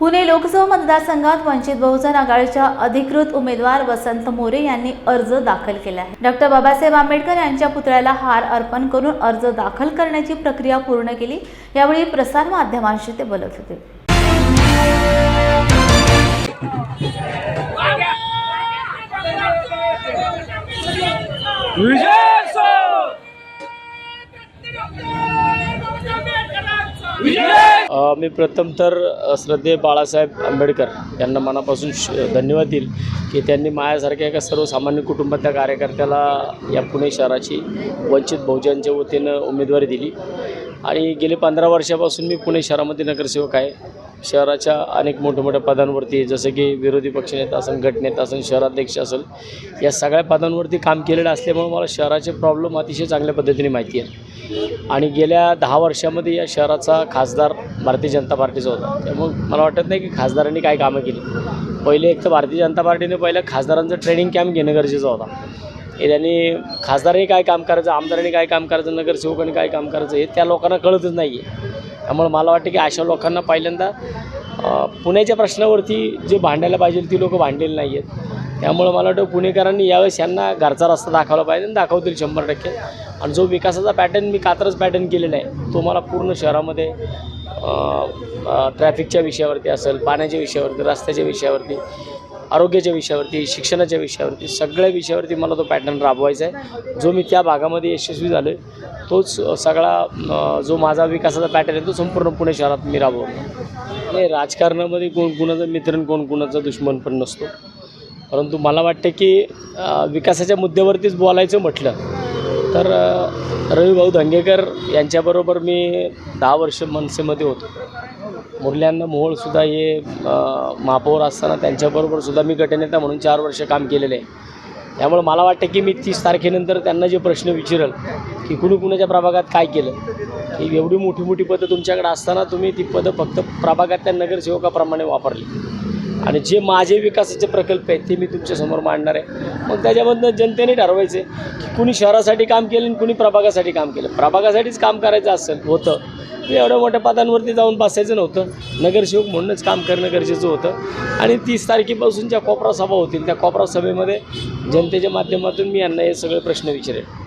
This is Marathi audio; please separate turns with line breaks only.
पुणे लोकसभा मतदारसंघात वंचित बहुजन आघाडीच्या अधिकृत उमेदवार वसंत मोरे यांनी अर्ज दाखल केला आहे. डॉक्टर बाबासाहेब आंबेडकर यांच्या पुतळ्याला हार अर्पण करून अर्ज दाखल करण्याची प्रक्रिया पूर्ण केली. यावेळी प्रसार माध्यमांशी ते बोलत होते.
विजय
मी प्रथम तर श्रद्धे श्रद्धेय बाळासाहेब आंबेडकर यांना मनापासून श धन्यवाद देईल की त्यांनी माझ्यासारख्या एका सर्वसामान्य कुटुंबातल्या कार्यकर्त्याला या पुणे शहराची वंचित बहुजनच्या वतीनं उमेदवारी दिली. आणि गेले पंधरा वर्षापासून मी पुणे शहरामध्ये नगरसेवक आहे. शहराच्या अनेक मोठ्या मोठ्या पदांवरती जसं की विरोधी पक्षनेता असेल गटनेता असेल शहराध्यक्ष असेल या सगळ्या पदांवरती काम केलेलं असल्यामुळे मला शहराचे प्रॉब्लेम अतिशय चांगल्या पद्धतीने माहिती आहे. आणि गेल्या दहा वर्षामध्ये या शहराचा खासदार भारतीय जनता पार्टीचा होता. त्यामुळे मला वाटत नाही की खासदारांनी काय कामं केली. पहिले एक तर भारतीय जनता पार्टीने पहिलं खासदारांचं ट्रेनिंग कॅम्प घेणं गरजेचं होता. हे त्यांनी खासदारांनी काय काम करायचं आमदारांनी काय काम करायचं नगरसेवकांनी काय काम करायचं हे त्या लोकांना कळतच नाही आहे त्यामुळे मला वाटतं की अशा लोकांना पहिल्यांदा पुण्याच्या प्रश्नावरती जे भांडायला पाहिजे ती लोकं भांडलेली नाही आहेत त्यामुळं मला वाटतं पुणेकरांनी यावेळेस यांना घरचा रस्ता दाखवला पाहिजे आणि दाखवतील शंभर टक्के. आणि जो विकासाचा पॅटर्न मी कात्रच पॅटर्न केलेला आहे तो मला पूर्ण शहरामध्ये ट्रॅफिकच्या विषयावरती असेल पाण्याच्या विषयावरती रस्त्याच्या विषयावरती आरोग्याच्या विषयावरती शिक्षणाच्या विषयावरती सगळ्या विषयावरती मला तो पॅटर्न राबवायचा आहे. जो मी त्या भागामध्ये यशस्वी झालो आहे तोच सगळा जो माझा विकासाचा पॅटर्न आहे तो संपूर्ण पुणे शहरात मी राबवतो. नाही राजकारणामध्ये कोण कुणाचा मित्र कोण कुणाचा दुश्मन पण नसतो. परंतु मला वाटतं की विकासाच्या मुद्द्यावरतीच बोलायचं म्हटलं तर रविभाऊ धंगेकर यांच्याबरोबर मी दहा वर्ष मनसेमध्ये होतो. मुरल्यांना मोहोळसुद्धा हे महापौर असताना त्यांच्याबरोबर सुद्धा मी गटनेता म्हणून चार वर्ष काम केलेलं आहे. त्यामुळे मला वाटतं की मी तीस तारखेनंतर त्यांना जे प्रश्न विचारल की कुणी कुणाच्या प्रभागात काय केलं की एवढी मोठी मोठी पदं तुमच्याकडे असताना तुम्ही ती पदं फक्त प्रभागातल्या नगरसेवकाप्रमाणे वापरली. आणि जे माझे विकासाचे प्रकल्प आहेत ते मी तुमच्यासमोर मांडणार आहे. मग त्याच्यामधनं जनतेने ठरवायचे की कुणी शहरासाठी काम केलं आणि कुणी प्रभागासाठी काम केलं. प्रभागासाठीच काम करायचं असेल होतं. तर एवढ्या मोठ्या पदांवरती जाऊन बसायचं नव्हतं. नगरसेवक म्हणूनच काम करणं गरजेचं होतं. आणि तीस तारखेपासून ज्या कोपरा सभा होतील. त्या कोपरा सभेमध्ये जनतेच्या माध्यमातून मी यांना हे सगळे प्रश्न विचारेल